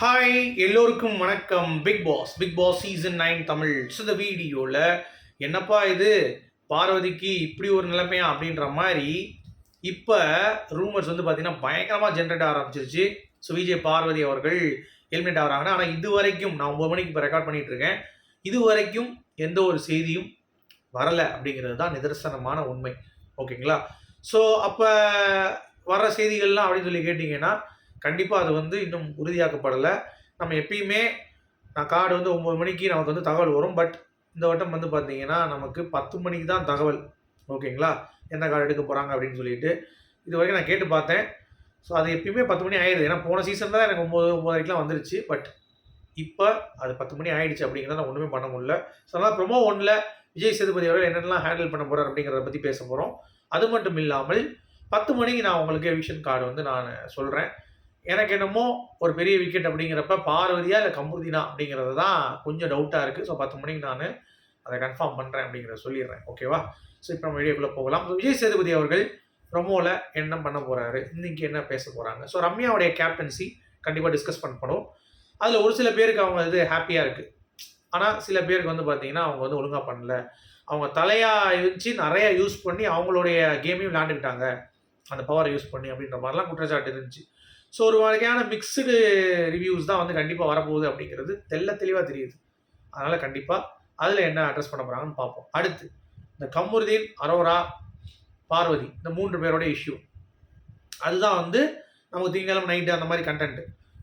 Hi எல்லோருக்கும் வணக்கம். Bigg Boss Bigg Boss season nine Tamil so இந்த வீடியோவில் என்னப்பா இது? பார்வதிக்கு இப்படி ஒரு நிலைமையா அப்படின்ற மாதிரி இப்போ ரூமர்ஸ் வந்து பார்த்திங்கன்னா பயங்கரமாக ஜென்ரேட் ஆரம்பிச்சிருச்சு. ஸோ விஜய் பார்வதி அவர்கள் எலிமினேட் ஆகிறாங்கன்னா ஆனால் இது வரைக்கும் நான் ஒம்பது மணிக்கு இப்போ ரெக்கார்ட் பண்ணிகிட்டு இருக்கேன். இது வரைக்கும் எந்த ஒரு செய்தியும் வரலை அப்படிங்கிறது தான் நிதர்சனமான உண்மை. ஓகேங்களா ஸோ அப்போ வர்ற செய்திகள்லாம் அப்படின்னு சொல்லி கேட்டிங்கன்னா கண்டிப்பாக அது வந்து இன்னும் உறுதியாக்கப்படலை. நம்ம எப்பயுமே நான் கார்டு வந்து ஒம்பது மணிக்கு நமக்கு வந்து தகவல் வரும். பட் இந்த வட்டம் வந்து பார்த்தீங்கன்னா நமக்கு பத்து மணிக்கு தான் தகவல். ஓகேங்களா? எந்த கார்டு எடுக்க போகிறாங்க அப்படின்னு சொல்லிட்டு. இது வரைக்கும் நான் கேட்டு பார்த்தேன். ஸோ அது எப்பயுமே பத்து மணி ஆயிடுது. ஏன்னா போன சீசன் தான் எனக்கு ஒம்பது ஒம்பதரைக்கெலாம் வந்துருச்சு. பட் இப்போ அது பத்து மணி ஆயிடுச்சு அப்படிங்கிறத நான் ஒன்றுமே பண்ண முடியல. ஸோ அதனால் ப்ரொமோ ஒன்றில் விஜய் சேதுபதி அவர்கள் என்னென்னலாம் ஹேண்டில் பண்ண போகிறார் அப்படிங்கிறத பற்றி பேச போகிறோம் அது மட்டும் இல்லாமல் பத்து மணிக்கு நான் உங்களுக்கு விஷன் கார்டு வந்து நான் சொல்கிறேன் எனக்கு என்னமோ ஒரு பெரிய விக்கெட் அப்படிங்கிறப்ப பார்வதியா இல்லை கம்புதினா அப்படிங்கிறது தான் கொஞ்சம் டவுட்டாக இருக்குது ஸோ பத்து மணிக்கு நான் அதை கன்ஃபார்ம் பண்ணுறேன் அப்படிங்கிறத சொல்லிடுறேன். ஓகேவா ஸோ இப்போ நம்ம வீடியோக்குள்ளே போகலாம். விஜய் சேதுபதி அவர்கள் ப்ரொமோவில் என்ன பண்ண போகிறாரு இன்னைக்கு என்ன பேச போகிறாங்க ஸோ ரம்யாவுடைய கேப்டன்சி கண்டிப்பாக டிஸ்கஸ் பண்ணப்படும். அதில் ஒரு சில பேருக்கு அவங்க இது ஹாப்பியாக இருக்குது ஆனால் சில பேருக்கு வந்து பார்த்தீங்கன்னா அவங்க வந்து ஒழுங்காக பண்ணல. அவங்க தலையாக இருந்துச்சு நிறையா யூஸ் பண்ணி அவங்களுடைய கேமையும் விளாண்டுக்கிட்டாங்க அந்த பவரை யூஸ் பண்ணி அப்படின்ற மாதிரிலாம் குற்றச்சாட்டு இருந்துச்சு. ஸோ ஒரு வகையான மிக்சடு ரிவ்யூஸ் தான் வந்து கண்டிப்பாக வரப்போகுது அப்படிங்கிறது தெல்ல தெளிவாக தெரியுது. அதனால் கண்டிப்பாக அதில் என்ன அட்ரஸ் பண்ண போகிறாங்கன்னு பார்ப்போம். அடுத்து இந்த கமுருதீன் அரோரா பார்வதி இந்த மூன்று பேரோட இஷ்யூ அதுதான் வந்து நமக்கு திங்கக்கிழமை நைட்டு அந்த மாதிரி கண்டென்ட்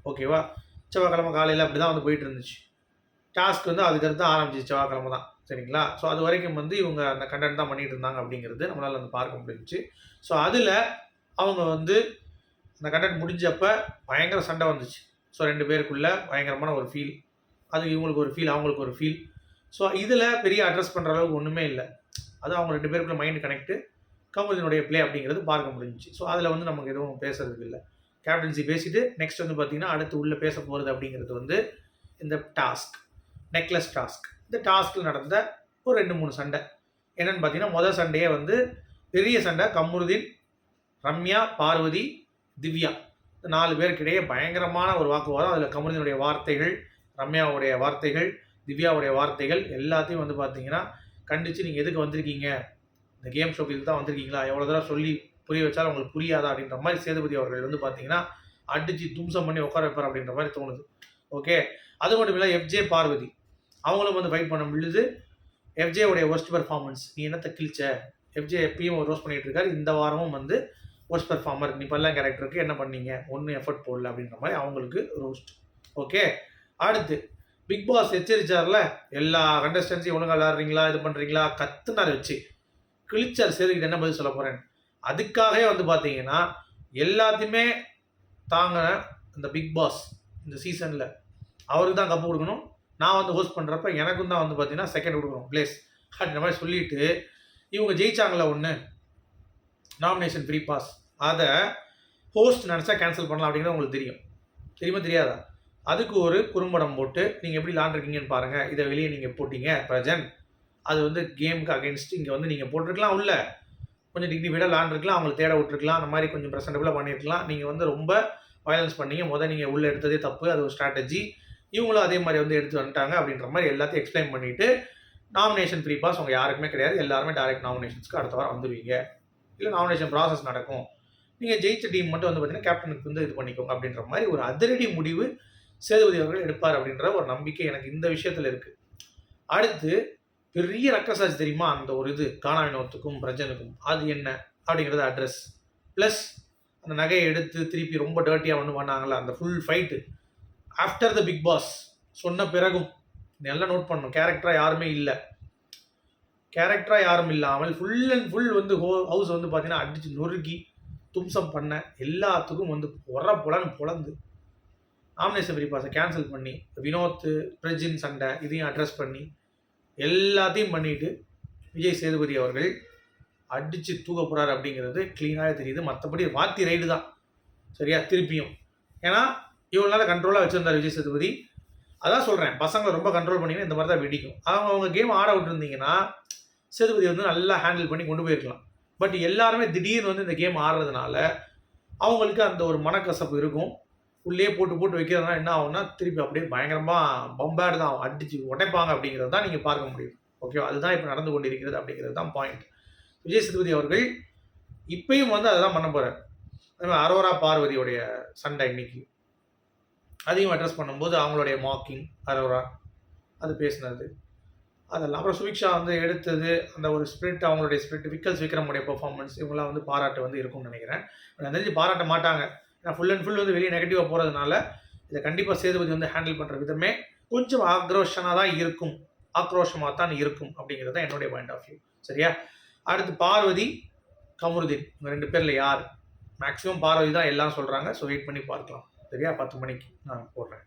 ஓகேவா செவ்வாய்க்கிழமை காலையில் அப்படி தான் வந்து போயிட்டு இருந்துச்சு. டாஸ்க் வந்து அதுக்கடுத்து ஆரம்பிச்சிச்சு செவ்வாய்க்கிழமை தான். சரிங்களா? ஸோ அது வரைக்கும் வந்து இவங்க அந்த கண்டென்ட் தான் பண்ணிட்டு இருந்தாங்க அப்படிங்கிறது நம்மளால் வந்து பார்க்க முடிஞ்சிச்சு. ஸோ அதில் அவங்க வந்து அந்த கண்டென்ட் முடிஞ்சப்போ பயங்கர சண்டை வந்துச்சு. ஸோ ரெண்டு பேருக்குள்ளே பயங்கரமான ஒரு ஃபீல் அது இவங்களுக்கு ஒரு ஃபீல் அவங்களுக்கு ஒரு ஃபீல் ஸோ இதில் பெரிய அட்ரஸ் பண்ணுற அளவுக்கு ஒன்றுமே இல்லை. அது அவங்க ரெண்டு பேருக்குள்ள மைண்ட் கனெக்ட்டு கமலினுடைய பிளே அப்படிங்கிறது பார்க்க முடிஞ்சுச்சு. ஸோ அதில் வந்து நமக்கு எதுவும் பேசுறதுக்கு இல்லை. கேப்டன்சி பேசிட்டு நெக்ஸ்ட் வந்து பார்த்தீங்கன்னா அடுத்து உள்ளே பேச போகிறது அப்படிங்கிறது வந்து இந்த டாஸ்க் நெக்லஸ் டாஸ்க் இந்த டாஸ்கில் நடந்த ஒரு ரெண்டு மூணு சண்டை. என்னென்னு பார்த்தீங்கன்னா முதல் சண்டையே வந்து பெரிய சண்டை. கமருதீன் ரம்யா பார்வதி திவ்யா. இந்த நாலு பேருக்கிடையே பயங்கரமான ஒரு வாக்குவாதம். அதில் கமலினுடைய வார்த்தைகள் ரம்யாவுடைய வார்த்தைகள் திவ்யாவுடைய வார்த்தைகள் எல்லாத்தையும் வந்து பார்த்தீங்கன்னா கண்டித்து நீங்கள் எதுக்கு வந்திருக்கீங்க? இந்த கேம் ஷோக்கு இதுக்கு தான் வந்திருக்கீங்களா? எவ்வளோ தடவை சொல்லி புரிய வச்சாலும் உங்களுக்கு புரியாதா? அப்படின்ற மாதிரி சேதுபதி அவர்கள் வந்து பார்த்தீங்கன்னா அடித்து தும்சம் பண்ணி உட்கார வைப்பார் அப்படின்ற மாதிரி தோணுது. ஓகே அது மட்டும் இல்லை எஃப்ஜே பார்வதி. அவங்களும் வந்து ஃபைட் பண்ண முடியுது எஃப்ஜே உடைய ஒர்ஸ்ட் பெர்ஃபார்மன்ஸ் நீ என்னத்தை கிழிச்ச? எஃப்ஜே எப்பயும் ரோஸ் பண்ணிகிட்டு இருக்காரு. இந்த வாரமும் வந்து ஒர்ஸ்ட் பர்ஃபார்மர் நீ பல்லாம் கேரக்டருக்கு என்ன பண்ணீங்க? ஒன்றும் எஃபர்ட் போடல அப்படின்ற மாதிரி அவங்களுக்கு ரோஸ்ட் ஓகே அடுத்து பிக் பாஸ் எச்சரிச்சார்ல? எல்லா கண்டஸ்டன்ஸையும் ஒழுங்காக விளாட்றீங்களா இது பண்ணுறீங்களா கத்துனார் வச்சு. கிழிச்சார் சரி என்ன பதில் சொல்ல போகிறேன் அதுக்காகவே வந்து பார்த்தீங்கன்னா எல்லாத்தையுமே தாங்க இந்த பிக் பாஸ் இந்த சீசனில் அவருக்கு தான் கப்பு கொடுக்கணும். நான் வந்து ஹோஸ்ட் பண்ணுறப்ப எனக்கும் தான் வந்து பார்த்தீங்கன்னா செகண்ட் கொடுக்கணும். பிளேஸ் அப்படின்ற மாதிரி சொல்லிட்டு இவங்க ஜெயிச்சாங்களா ஒன்று நாமினேஷன் ஃப்ரீ பாஸ் அதை ஹோஸ்ட் நினச்சா கேன்சல் பண்ணலாம் அப்படிங்கிறது உங்களுக்கு தெரியும். தெரியுமா தெரியாதா? அதுக்கு ஒரு குறும்படம் போட்டு நீங்கள் எப்படி லாண்டிருக்கீங்கன்னு பாருங்கள் இதை வெளியே நீங்கள் போட்டீங்க பிரஜன். அது வந்து கேமுக்கு அகேன்ஸ்ட் இங்கே வந்து நீங்கள் போட்டிருக்கலாம் உள்ள. கொஞ்சம் டிகிரி விட லாண்டிருக்கலாம் அவங்களை தேட விட்டுருக்கலாம் அந்த மாதிரி கொஞ்சம் ப்ரெசன்டபுளாக பண்ணியிருக்கலாம் நீங்கள் வந்து ரொம்ப வயலன்ஸ் பண்ணீங்க. முதல் நீங்கள் உள்ளே எடுத்ததே தப்பு அது ஒரு ஸ்ட்ராட்டஜி இவங்களும் அதே மாதிரி வந்து எடுத்து வந்துட்டாங்க அப்படின்ற மாதிரி எல்லாத்தையும் எக்ஸ்பிளைன் பண்ணிவிட்டு நாமினேஷன் ஃப்ரீ பாஸ் உங்கள் யாருக்குமே கிடையாது. எல்லாருமே டேரக்ட் நாமினேஷன்ஸ்க்கு அடுத்த வாரம் வந்துடுவீங்க இல்லை நாமினேஷன் ப்ராசஸ் நடக்கும். நீங்கள் ஜெயிச்ச டீம் மட்டும் வந்து பார்த்தீங்கன்னா கேப்டனுக்கு வந்து இது பண்ணிக்கோங்க அப்படின்ற மாதிரி ஒரு அதிரடி முடிவு சேதுபதி அவர்கள் எடுப்பார் அப்படின்ற ஒரு நம்பிக்கை எனக்கு இந்த விஷயத்தில் இருக்குது அடுத்து பெரிய ரக்கசாட்சி தெரியுமா? அந்த ஒரு இது காணா வினோத்துக்கும் பிரஜனுக்கும். அது என்ன? அப்படிங்கிறது அட்ரஸ் ப்ளஸ் அந்த நகையை எடுத்து திருப்பி ரொம்ப டர்ட்டியாக ஒன்று பண்ணாங்களே அந்த full fight after the Bigg Boss சொன்ன பிறகும் நல்லா நோட் பண்ணணும். கேரக்டராக யாருமே இல்லை. கேரக்டராக யாரும் இல்லாமல் ஃபுல் அண்ட் ஃபுல் வந்து ஹோ ஹவுஸ் வந்து பார்த்தீங்கன்னா அடித்து நொறுக்கி தும்சம் பண்ண எல்லாத்துக்கும் வந்து உர புலன் புலந்து ஆம்னேஸ்வரி ஃப்ரீ பாஸை கேன்சல் பண்ணி வினோத் பிரஜின் சண்டை இதையும் அட்ரஸ் பண்ணி எல்லாத்தையும் பண்ணிட்டு விஜய் சேதுபதி அவர்கள் அடித்து தூக்க போகிறாரு அப்படிங்கிறது க்ளீனாகவே தெரியுது. மற்றபடி வாத்தி ரைடு தான். சரியா? திருப்பியும். ஏன்னா இவ்வளோ நாள் கண்ட்ரோலாக வச்சுருந்தார் விஜய் சேதுபதி. அதான் சொல்கிறேன் பசங்களை ரொம்ப கண்ட்ரோல் பண்ணிங்கன்னா இந்த மாதிரி தான் வெடிக்கும். அவங்க அவங்க கேம் ஆட விட்டுருந்தீங்கன்னா சேதுபதி வந்து நல்லா ஹேண்டில் பண்ணி கொண்டு போயிருக்கலாம். பட் எல்லாருமே திடீர்னு வந்து இந்த கேம் ஆடுறதுனால அவங்களுக்கு அந்த ஒரு மனக்கசப்பு இருக்கும். உள்ளே போட்டு போட்டு வைக்கிறதுனால என்ன ஆகும்னா திருப்பி அப்படியே பயங்கரமாக பம்பேடு தான் ஆகும். அடிச்சு உடைப்பாங்க அப்படிங்கிறது தான் நீங்கள் பார்க்க முடியும். ஓகேவா அதுதான் இப்போ நடந்து கொண்டிருக்கிறது அப்படிங்கிறது தான் பாயிண்ட் விஜய் சேதுபதி அவர்கள் இப்பயும் வந்து அதுதான் பண்ண போகிறார் அதே அரோரா பார்வதியோடைய சண்டை இன்னைக்கு. அதையும் அட்ரஸ் பண்ணும்போது அவங்களுடைய மாக்கிங் அரோரா அது பேசினது. அதெல்லாம். அப்புறம் சுபிக்ஷா வந்து எடுத்தது அந்த ஒரு ஸ்பிரிட் அவங்களுடைய ஸ்பிரிட் விக்கல்ஸ் விக்ரமுடைய பெர்ஃபார்மன்ஸ் இவங்களாம் வந்து பாராட்டு வந்து இருக்கும்னு நினைக்கிறேன். எனக்கு தெரிஞ்சு பாராட்ட மாட்டாங்க. ஏன்னா ஃபுல் அண்ட் ஃபுல் வந்து வெளியே நெகட்டிவாக போகிறதுனால இதை கண்டிப்பாக சேதுபதி வந்து ஹேண்டில் பண்ணுற விதமே கொஞ்சம் ஆக்ரோஷனாக தான் இருக்கும். ஆக்ரோஷமாக தான் இருக்கும் அப்படிங்கிறது தான் என்னுடைய பாயிண்ட் ஆஃப் வியூ சரியா? அடுத்து பார்வதி கமருதீன். இவங்க ரெண்டு பேரில் யார்? மேக்ஸிமம் பார்வதி தான் எல்லாம் சொல்கிறாங்க ஸோ வெயிட் பண்ணி பார்க்கலாம். சரியா? பத்து மணிக்கு நான் போடுறேன்.